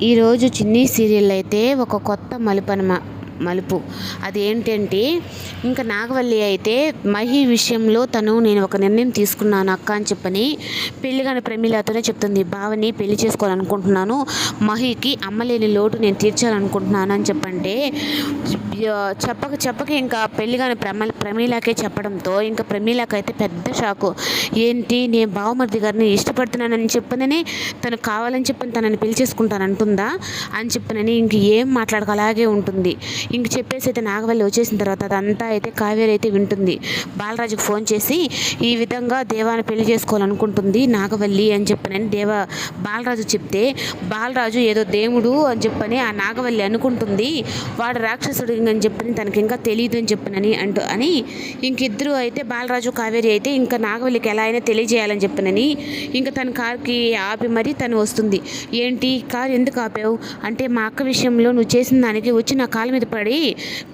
ఈరోజు చిన్ని సీరియల్ అయితే ఒక కొత్త మలుపు మలుపు. అది ఏంటంటే ఇంకా నాగవల్లి అయితే మహి విషయంలో తను నేను ఒక నిర్ణయం తీసుకున్నాను అక్క అని చెప్పని పెళ్ళి కాని ప్రమీలతోనే చెప్తుంది. బావని పెళ్ళి చేసుకోవాలనుకుంటున్నాను. మహికి అమ్మలేని లోటు నేను తీర్చాలనుకుంటున్నాను అని చెప్పంటే చెప్పక చెప్పక ఇంకా పెళ్ళి కాని ప్రమ ప్రమీలాకే చెప్పడంతో ఇంకా ప్రమీలాకైతే అయితే పెద్ద షాకు. ఏంటి నేను బావమర్ది గారిని ఇష్టపడుతున్నానని చెప్పనని తను కావాలని చెప్పని తనని పెళ్ళి చేసుకుంటాను అంటుందా అని చెప్పనని ఇంక ఏం మాట్లాడక అలాగే ఉంటుంది. ఇంక చెప్పేసి అయితే నాగవల్లి వచ్చేసిన తర్వాత అదంతా అయితే కావేరి అయితే వింటుంది. బాలరాజుకు ఫోన్ చేసి ఈ విధంగా దేవాన్ని పెళ్ళి చేసుకోవాలనుకుంటుంది నాగవల్లి అని చెప్పనని దేవ బాలరాజు చెప్తే బాలరాజు ఏదో దేవుడు అని చెప్పని ఆ నాగవల్లి అనుకుంటుంది వాడు రాక్షసుడు అని చెప్పని తనకి ఇంకా తెలియదు అని చెప్పనని అంటూ అని ఇంకిద్దరు అయితే బాలరాజు కావేరి అయితే ఇంకా నాగవల్లికి ఎలా అయినా తెలియజేయాలని చెప్పనని ఇంకా తన కార్కి ఆపి మరీ తను వస్తుంది. ఏంటి కారు ఎందుకు ఆపావు? అంటే మా అక్క విషయంలో నువ్వు చేసిన దానికి వచ్చి నా కాళ్ళ మీద సిగ్గుపడి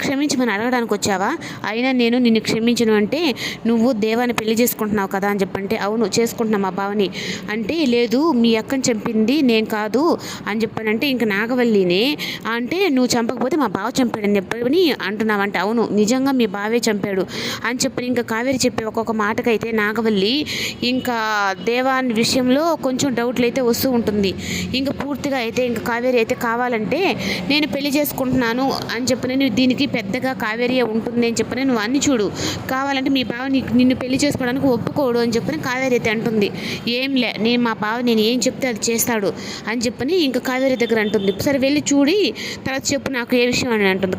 క్షమించమని అడగడానికి వచ్చావా? అయినా నేను నిన్ను క్షమించను అంటే నువ్వు దేవాన్ని పెళ్ళి చేసుకుంటున్నావు కదా అని చెప్పంటే అవును చేసుకుంటున్నా మా బావని. అంటే లేదు మీ అక్కని చంపింది నేను కాదు అని చెప్పానంటే ఇంక నాగవల్లినే. అంటే నువ్వు చంపకపోతే మా బావ చంపాడని చెప్పని అంటున్నావంటే అవును నిజంగా మీ బావే చంపాడు అని చెప్పి ఇంకా కావేరి చెప్పే ఒక్కొక్క మాటకైతే నాగవల్లి ఇంకా దేవాన్ విషయంలో కొంచెం డౌట్లు అయితే వస్తూ ఉంటుంది. ఇంకా పూర్తిగా అయితే ఇంకా కావేరి అయితే కావాలంటే నేను పెళ్ళి చేసుకుంటున్నాను అని చెప్పని నువ్వు దీనికి పెద్దగా కావేరియ ఉంటుంది అని చెప్పని నువ్వు అన్ని చూడు. కావాలంటే మీ బావ నీకు నిన్ను పెళ్ళి చేసుకోవడానికి ఒప్పుకోడు అని చెప్పని కావేరి అయితే అంటుంది. ఏం లే నేను మా బావ నేను ఏం చెప్తే అది చేస్తాడు అని చెప్పని ఇంకా కావేరి దగ్గర అంటుంది. సరే వెళ్ళి చూడి తర్వాత చెప్పు నాకు ఏ విషయం అని అంటుంది.